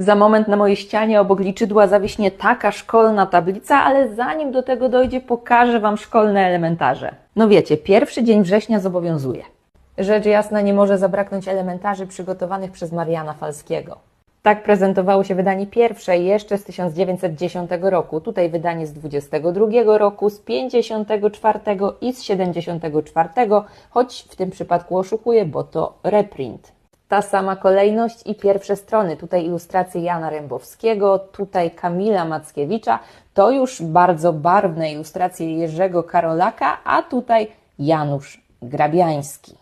Za moment na mojej ścianie obok liczydła zawiśnie taka szkolna tablica, ale zanim do tego dojdzie, pokażę Wam szkolne elementarze. No wiecie, pierwszy dzień września zobowiązuje. Rzecz jasna nie może zabraknąć elementarzy przygotowanych przez Mariana Falskiego. Tak prezentowało się wydanie pierwsze jeszcze z 1910 roku. Tutaj wydanie z 22 roku, z 54 i z 74, choć w tym przypadku oszukuję, bo to reprint. Ta sama kolejność i pierwsze strony. Tutaj ilustracje Jana Rębowskiego, tutaj Kamila Mackiewicza. To już bardzo barwne ilustracje Jerzego Karolaka, a tutaj Janusz Grabiański.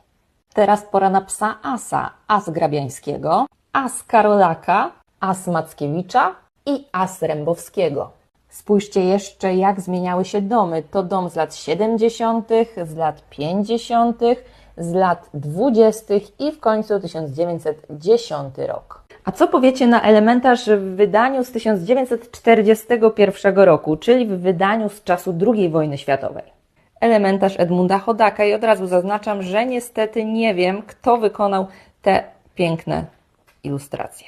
Teraz pora na psa Asa, As Grabiańskiego, As Karolaka, As Mackiewicza i As Rębowskiego. Spójrzcie jeszcze, jak zmieniały się domy. To dom z lat 70., z lat 50., z lat 20. i w końcu 1910 rok. A co powiecie na elementarz w wydaniu z 1941 roku, czyli w wydaniu z czasu II wojny światowej? Elementarz Edmunda Chodaka i od razu zaznaczam, że niestety nie wiem, kto wykonał te piękne ilustracje.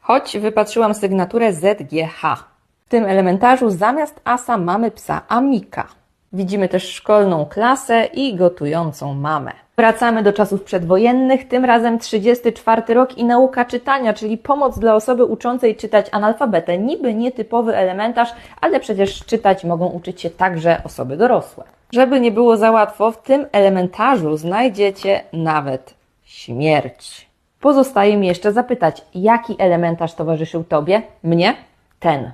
Choć wypatrzyłam sygnaturę ZGH. W tym elementarzu zamiast asa mamy psa Amika. Widzimy też szkolną klasę i gotującą mamę. Wracamy do czasów przedwojennych, tym razem 34 rok i nauka czytania, czyli pomoc dla osoby uczącej czytać analfabetę. Niby nietypowy elementarz, ale przecież czytać mogą uczyć się także osoby dorosłe. Żeby nie było za łatwo, w tym elementarzu znajdziecie nawet śmierć. Pozostaje mi jeszcze zapytać, jaki elementarz towarzyszył Tobie? Mnie? Ten.